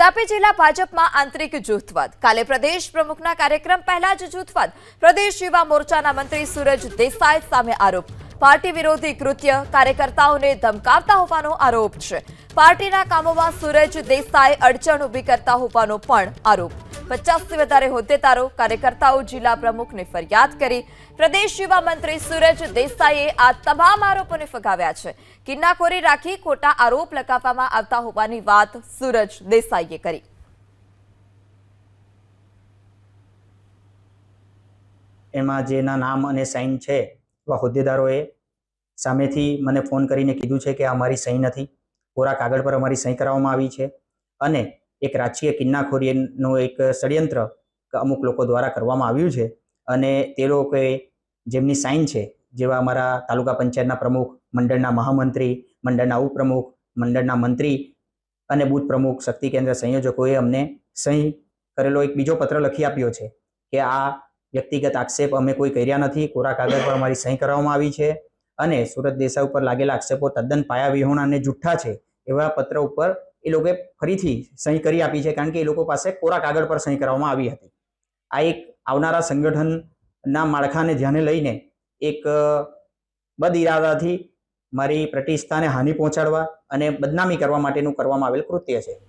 તાપી જિલ્લા ભાજપમાં આંતરિક જૂથવાદ. કાલે પ્રદેશ પ્રમુખના કાર્યક્રમ પહેલા જ જૂથવાદ. પ્રદેશ યુવા મોરચાના મંત્રી સૂરજ દેસાઈ સામે આરોપ. પાર્ટી વિરોધી કૃત્ય કાર્યકર્તાઓને ધમકાવતા હોવાનો આરોપ છે. પાર્ટીના કામોમાં સૂરજ દેસાઈ અડચણ ઊભી કરતા હોવાનો પણ આરોપ. પચાસથી વધારે હોદ્દેદારો, કાર્યકર્તાઓ, જિલ્લા પ્રમુખને ફરિયાદ કરી. પ્રદેશ યુવા મંત્રી સૂરજ દેસાઈએ આ તમામ આરોપોને ફગાવ્યા છે. કિન્નાખોરી રાખી ખોટા આરોપ લગાવવામાં આવતા હોવાની વાત સૂરજ દેસાઈએ કરી. એમાં જેના નામ અને સાઇન છે, એવા હોદ્દેદારોએ સામેથી મને ફોન કરીને કીધું છે કે અમારી સહી નથી. કોરા કાગળ પર અમારી સહી કરાવવામાં આવી છે. અને એક રાજકીય કિન્નાખોરીનું એક ષડયંત્ર અમુક લોકો દ્વારા કરવામાં આવ્યું છે. અને તે લોકોએ જેમની સાઇન છે, જેવા અમારા તાલુકા પંચાયતના પ્રમુખ, મંડળના મહામંત્રી, મંડળના ઉપપ્રમુખ, મંડળના મંત્રી અને બુથ પ્રમુખ, શક્તિ કેન્દ્ર સંયોજકોએ અમને સહી કરેલો એક બીજો પત્ર લખી આપ્યો છે કે આ વ્યક્તિગત આક્ષેપ અમે કોઈ કર્યા નથી. કોરા કાગળ પર અમારી સહી કરવામાં આવી છે અને સુરત દેસાઈ ઉપર લાગેલા આક્ષેપો તદ્દન પાયા વિહોણા અને જુઠ્ઠા છે એવા પત્ર ઉપર એ લોકોએ ફરીથી સહી કરી આપી છે કારણ કે એ લોકો પાસે કોરા કાગળ પર સહી કરવામાં આવી હતી. આ એક આવનારા સંગઠનના માળખાને ધ્યાને લઈને એક બદઇરાદાથી મારી પ્રતિષ્ઠાને હાનિ પહોંચાડવા અને બદનામી કરવા માટેનું કરવામાં આવેલ કૃત્ય છે.